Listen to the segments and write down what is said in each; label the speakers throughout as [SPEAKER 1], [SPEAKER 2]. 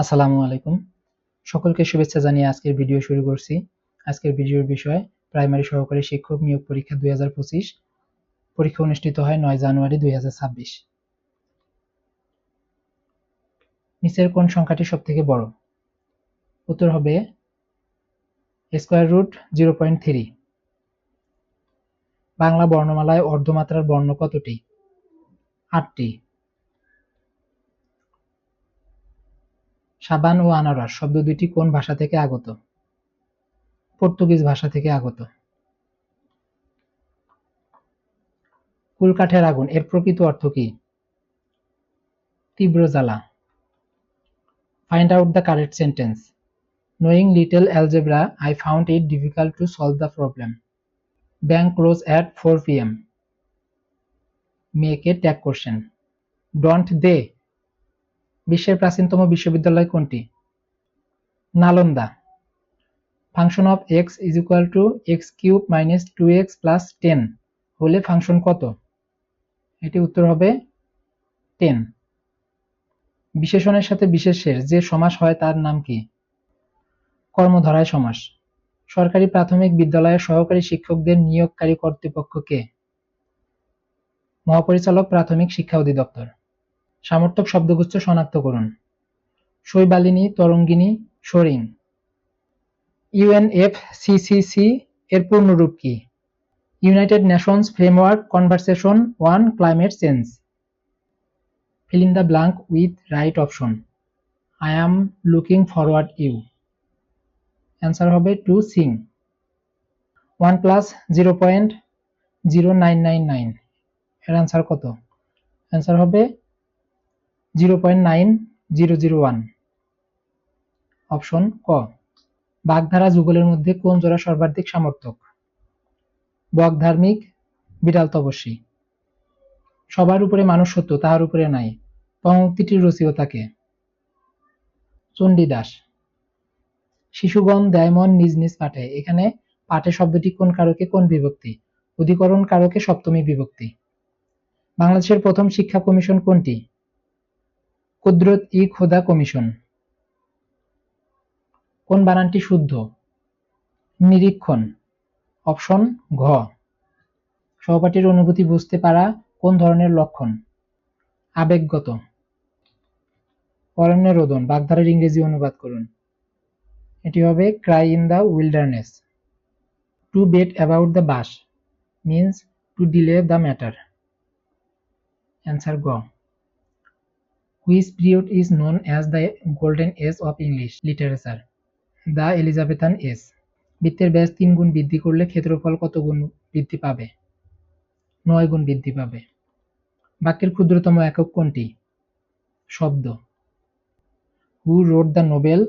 [SPEAKER 1] আসসালামু আলাইকুম। সকলকে শুভেচ্ছা জানিয়ে আজকের ভিডিও শুরু করছি। আজকের ভিডিওর বিষয়, প্রাইমারি সহকারী শিক্ষক নিয়োগ পরীক্ষা দুই পরীক্ষা অনুষ্ঠিত হয় নয় জানুয়ারি দুই নিচের কোন সংখ্যাটি সব থেকে বড়? উত্তর হবে square root zero point three. Bangla বর্ণমালায় অর্ধমাত্রার বর্ণ কতটি? আটটি। সাবান ও আনারস শব্দ দুইটি কোন ভাষা থেকে আগত? পর্তুগিজ ভাষা থেকে আগত। কুলকাঠের আগুন, এর প্রকৃত অর্থ কি? তীব্র জ্বালা। Find out the correct sentence knowing little algebra I found it difficult to solve the problem bank close at four P M tag question don't they বিশ্বের প্রাচীনতম বিশ্ববিদ্যালয় কোনটি? Nalanda. Function of X is equal to X cube minus two X plus ten হলে function কত? এটি উত্তর হবে ten বিশেষণের সাথে বিশেষের যে সমাস হয় তার নাম কি? কর্মধারায় সমাস। সরকারি প্রাথমিক বিদ্যালয়ের সহকারী শিক্ষকদের নিয়োগকারী কর্তৃপক্ষকে মহাপরিচালক, প্রাথমিক শিক্ষা অধিদপ্তর। সামর্থক শব্দগুচ্ছ শনাক্ত করুন। শৈবালিনী, তরঙ্গিনী সরিং ইউএনএফসিসিসি এর পূর্ণরূপ কি? United Nations framework conversation on climate change. fill in the blank with right option i am looking forward you answer হবে to seeing. One plus zero point zero nine nine nine. এর answer কত? Answer হবে zero point nine zero zero one. Option ক। বাগধারা যুগলের মধ্যে কোন জোড়া সর্বাধিক সমর্থক বকধার্মিক বিড়াল তপস্বী। সবার উপরে মানুষ সত্য, তাহার উপরে নাই। পঙ্ক্তিটির রসিকতাকে চণ্ডীদাস। শিশুগণ দেয়মন নিজ নিজ পাঠে। এখানে পাঠে শব্দটি কোন কারকে, কোন বিভক্তি? অধিকরণ কারকে, সপ্তমী বিভক্তি। বাংলাদেশের প্রথম শিক্ষা কমিশন কোনটি? কুদরত ই খোদা কমিশন। কোন বানানটি শুদ্ধ? নিরীক্ষণ। অপশন ঘ। সহপাঠীর অনুভূতি বুঝতে পারা কোন ধরনের লক্ষণ? আবেগগত। অরণ্য রোদন, বাগধারের ইংরেজি অনুবাদ করুন। এটি হবে cry in the wilderness. To beat about the bush means to delay the matter. Answer গ। Which period is known as the golden age of English literature the Elizabethan age বৃত্তের ব্যাস তিন গুণ বৃদ্ধি করলে ক্ষেত্রফল কত গুণ বৃদ্ধি পাবে? নয় গুণ বৃদ্ধি পাবে। বাক্যের ক্ষুদ্রতম একক কোনটি? শব্দ। Who wrote the novel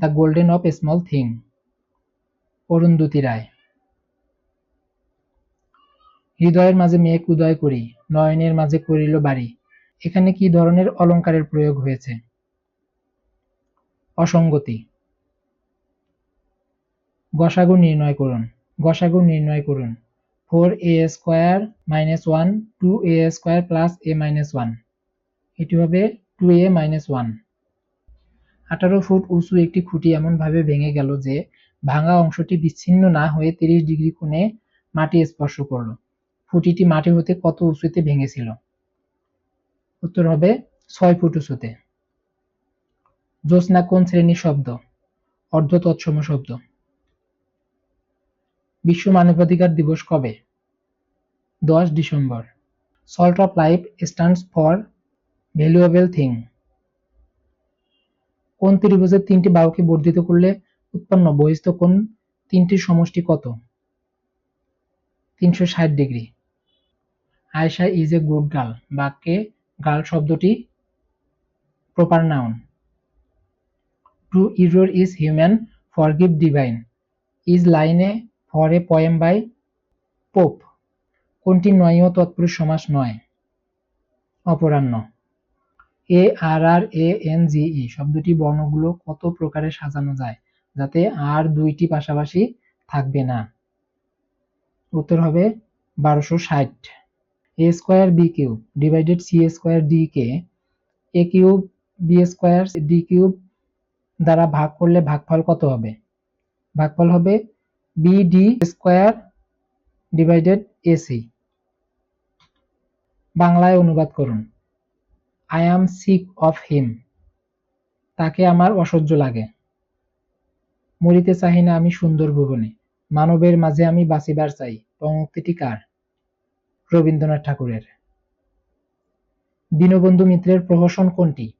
[SPEAKER 1] the golden of small thing Arundhati Roy. হৃদয়ের মাঝে মেঘ উদয় করি, নয়নের মাঝে করিল বাড়ি। এখানে কি ধরনের অলঙ্কারের প্রয়োগ হয়েছে? অসঙ্গতি। গসাগু নির্ণয় করুন। গসাগু নির্ণয় করুন। Four A square minus one two A square plus A minus one এটি হবে টু এ মাইনাস ওয়ান আঠারো ফুট উঁচু একটি খুঁটি এমনভাবে ভেঙে গেল যে ভাঙা অংশটি বিচ্ছিন্ন না হয়ে তিরিশ ডিগ্রি কোণে মাটি স্পর্শ করল। খুঁটিটি মাটি হতে কত উঁচুতে ভেঙেছিল? উত্তর হবে ছয় ফুট উঁচুতে। জ্যোৎস্না কোন শ্রেণির শব্দ? অর্ধ তৎসম শব্দ। বিশ্ব মানবাধিকার দিবস কবে? দশ December. Salt of life stands for valuable thing কোন ত্রিভুজের তিনটি বাহুকে বর্ধিত করলে উৎপন্ন বহিস্থ কোণ তিনটির সমষ্টি কত? তিনশো ষাট degree. Ayesha is a good girl বাক্যে গার্ল শব্দটি proper noun to err is human forgive divine is লাইনে for a poem by Pope কোনটি নয়ীয় তৎপুরুষ সমাস নয়? অপরাহ্ন। এ আর আর এ এন জি ই শব্দটি বর্ণগুলো কত প্রকারে সাজানো যায় যাতে আর দুইটি পাশাপাশি থাকবে না? উত্তর হবে বারোশো ষাট। Square B cube divided C square D K A cube B square D cube দ্বারা ভাগ করলে ভাগফল কত হবে? ভাগফল হবে B D square divided AC বাংলায় অনুবাদ করুন। I am sick of him তাকে আমার অসহ্য লাগে। মরিতে চাহি না আমি সুন্দর ভুবনে। মানবের মাঝে আমি বাঁচিবার চাই। পঙ্ক্তিটি কার? রবীন্দ্রনাথ ঠাকুরের। দীনবন্ধু মিত্রের প্রহসন কোনটি?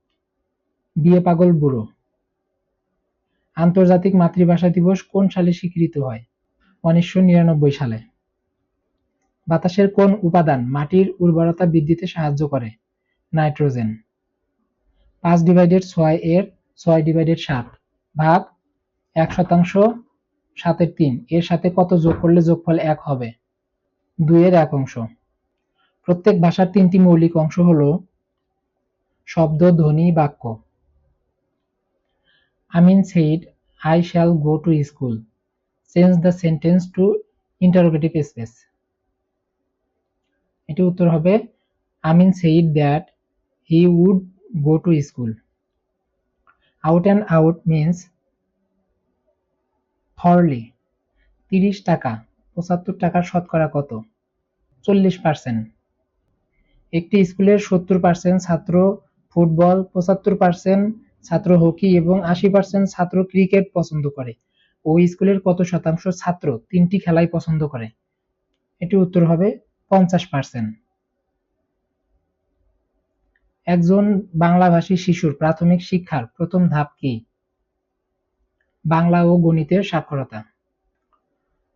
[SPEAKER 1] বিয়ে পাগল বুড়ো। আন্তর্জাতিক মাতৃভাষা দিবস কোন সালে স্বীকৃত হয়? উনিশশো নিরানব্বই সালে। বাতাসের কোন উপাদান মাটির উর্বরতা বৃদ্ধিতে সাহায্য করে? নাইট্রোজেন। পাঁচ ডিভাইডেড ছয় এর ছয় ডিভাইডেড সাত ভাগ এক শতাংশ সাতের তিন এর সাথে কত যোগ করলে যোগফল এক হবে? দুইয়ের এক অংশ। প্রত্যেক ভাষার তিনটি মৌলিক অংশ হল শব্দ, ধ্বনি, বাক্য। Amin said I shall go to school change the sentence to interrogative space এটি উত্তর হবে, Amin said that he would go to school out and out means thoroughly তিরিশ টাকা, পঁচাত্তর টাকার শতকরা কত? চল্লিশ পার্সেন্ট একটি স্কুলের সত্তর পার্সেন্ট ছাত্র ফুটবল, পঁচাত্তর পার্সেন্ট ছাত্র হকি এবং আশি পার্সেন্ট ছাত্র ক্রিকেট পছন্দ করে। ওই স্কুলের কত শতাংশ ছাত্র তিনটি খেলাই পছন্দ করে? এটি উত্তর হবে পঞ্চাশ পার্সেন্ট একজন বাংলাভাষী শিশুর প্রাথমিক শিক্ষার প্রথম ধাপ কি? বাংলা ও গণিতের সাক্ষরতা।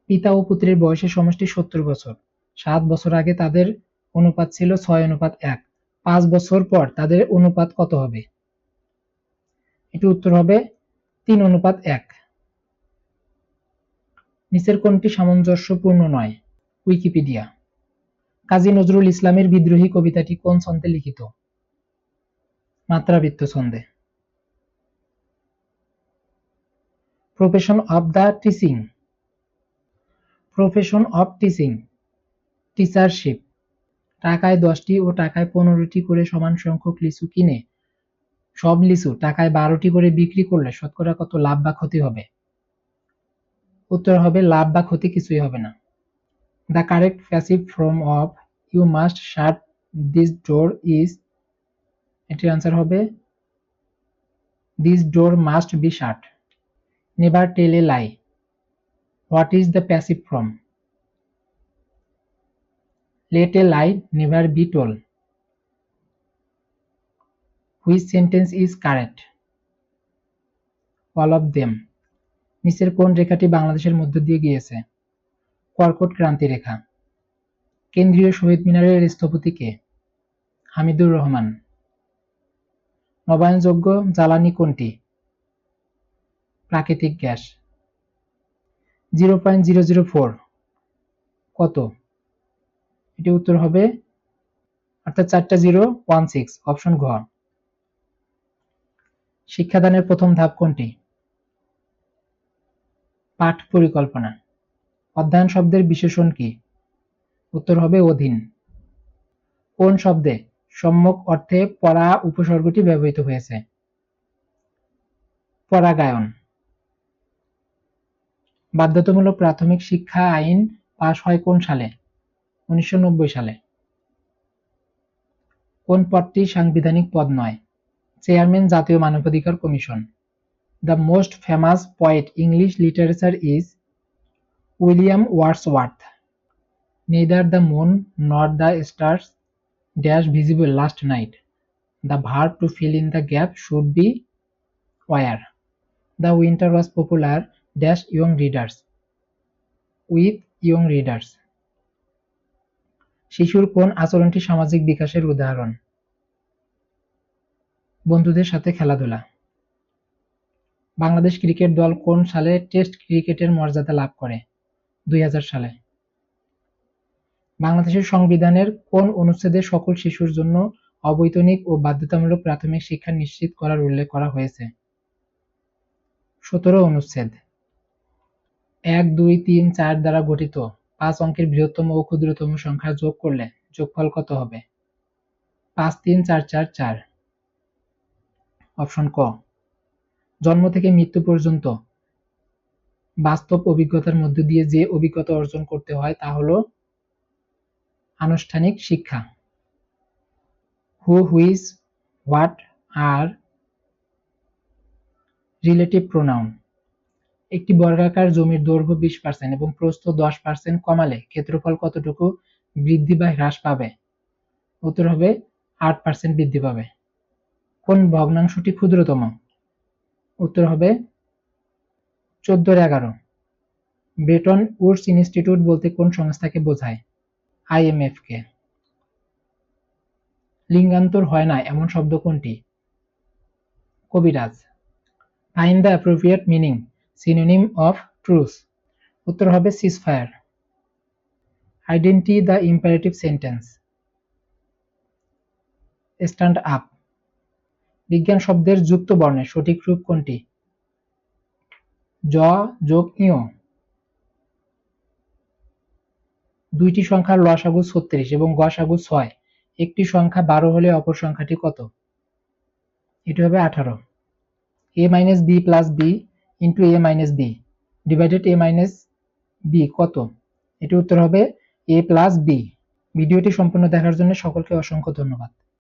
[SPEAKER 1] পিতা ও পুত্রের বয়সের সমষ্টি সত্তর বছর। সাত বছর আগে তাদের অনুপাত ছিল ছয়, অনুপাত এক। পাঁচ বছর পর তাদের অনুপাত কত হবে? এটি উত্তর হবে তিন, অনুপাত এক। নিচের কোনটি সামঞ্জস্যপূর্ণ নয়। উইকিপিডিয়া। কাজী নজরুল ইসলামের বিদ্রোহী কবিতাটি কোন ছন্দে লিখিত? মাত্রাবৃত্ত ছন্দে। Profession of the teaching profession of teaching teachership টাকায় দশটি ও টাকায় পনেরোটি করে সমান সংখ্যক লিচু কিনে। সব লিচু টাকায় বারোটি করে বিক্রি করলে শতকরা কত লাভ বা ক্ষতি হবে? উত্তর হবে, লাভ বা ক্ষতি কিছুই হবে না। The correct passive form of you must shut this door is এটির আনসার হবে this door must be shut never tell a lie what is the passive form let a lie never be told which sentence is correct all of them নিচের কোন রেখাটি বাংলাদেশের মধ্য দিয়ে গিয়েছে? কর্কট ক্রান্তি রেখা। কেন্দ্রীয় শহীদ মিনারের স্থপতি কে? হামিদুর রহমান। নবায়নযোগ্য জ্বালানি কোনটি? প্রাকৃতিক gas. Zero point zero zero four. কত? এটি উত্তর হবে অর্থাৎ চারটা জিরো ওয়ান সিক্স অপশন ঘ। শিক্ষাদানের প্রথম ধাপ কোনটি? পাঠ পরিকল্পনা। অধ্যয়ন শব্দের বিশেষণ কি? উত্তর হবে অধীন। কোন শব্দে সম্যক অর্থে পরা উপসর্গটি ব্যবহৃত হয়েছে? পরাগায়ন। বাধ্যতামূলক প্রাথমিক শিক্ষা আইন পাশ হয় কোন সালে? উনিশশো নব্বই সালে কোন পদটি সাংবিধানিক পদ নয় চেয়ারম্যান জাতীয় মানবাধিকার commission the most famous poet English literature is William Wordsworth neither the moon not the stars dash visible last night the verb to fill in the gap should be where the winter was popular dash young readers with young readers শিশুর কোন আচরণটি সামাজিক বিকাশের উদাহরণ? বন্ধুদের সাথে খেলাধুলা। Bangladesh cricket দল কোন সালে টেস্ট ক্রিকেটের মর্যাদা লাভ করে? দুই হাজার সালে। বাংলাদেশের সংবিধানের কোন অনুচ্ছেদে সকল শিশুর জন্য অবৈতনিক ও বাধ্যতামূলক প্রাথমিক শিক্ষা নিশ্চিত করার উল্লেখ করা হয়েছে? সতেরো অনুচ্ছেদ। এক, দুই, তিন, চার দ্বারা গঠিত। পাঁচ অঙ্কের বৃহত্তম ও ক্ষুদ্রতম সংখ্যা যোগ করলে যোগফল কত হবে? পাঁচ, তিন, চার চার চার। অপশন ক। জন্ম থেকে মৃত্যু পর্যন্ত বাস্তব অভিজ্ঞতার মধ্য দিয়ে যে অভিজ্ঞতা অর্জন করতে হয় তা হলো আনুষ্ঠানিক শিক্ষা। Who whose what are relative pronoun একটি বর্গাকার জমির দৈর্ঘ্য বিশ পার্সেন্ট এবং প্রস্থ দশ পার্সেন্ট কমালে ক্ষেত্রফল কতটুকু বৃদ্ধি বা হ্রাস পাবে? উত্তর হবে আট পার্সেন্ট বৃদ্ধি পাবে। কোন ভগ্নাংশটি ক্ষুদ্রতম? উত্তর হবে চোদ্দোর এগারো। ব্রেটন উডস ইনস্টিটিউট বলতে কোন সংস্থাকে বোঝায়? আইএমএফ কে। লিঙ্গান্তর হয় না এমন শব্দ কোনটি? কবিরাজ। Find the appropriate meaning synonym of truth উত্তর হবে ceasefire identify the imperative sentence stand up বিজ্ঞান শব্দের যুক্ত বর্ণের সঠিক রূপ কোনটি? জ, যোগ, ইয়। দুইটি সংখ্যার লসাগু ছত্রিশ এবং গসাগু ছয়। একটি সংখ্যা বারো হলে অপর সংখ্যাটি কত? এটি হবে আঠারো। A minus B plus B into A minus B divided A minus B কত? এটি উত্তর হবে এ প্লাস বি ভিডিওটি সম্পূর্ণ দেখার জন্য সকলকে অসংখ্য ধন্যবাদ।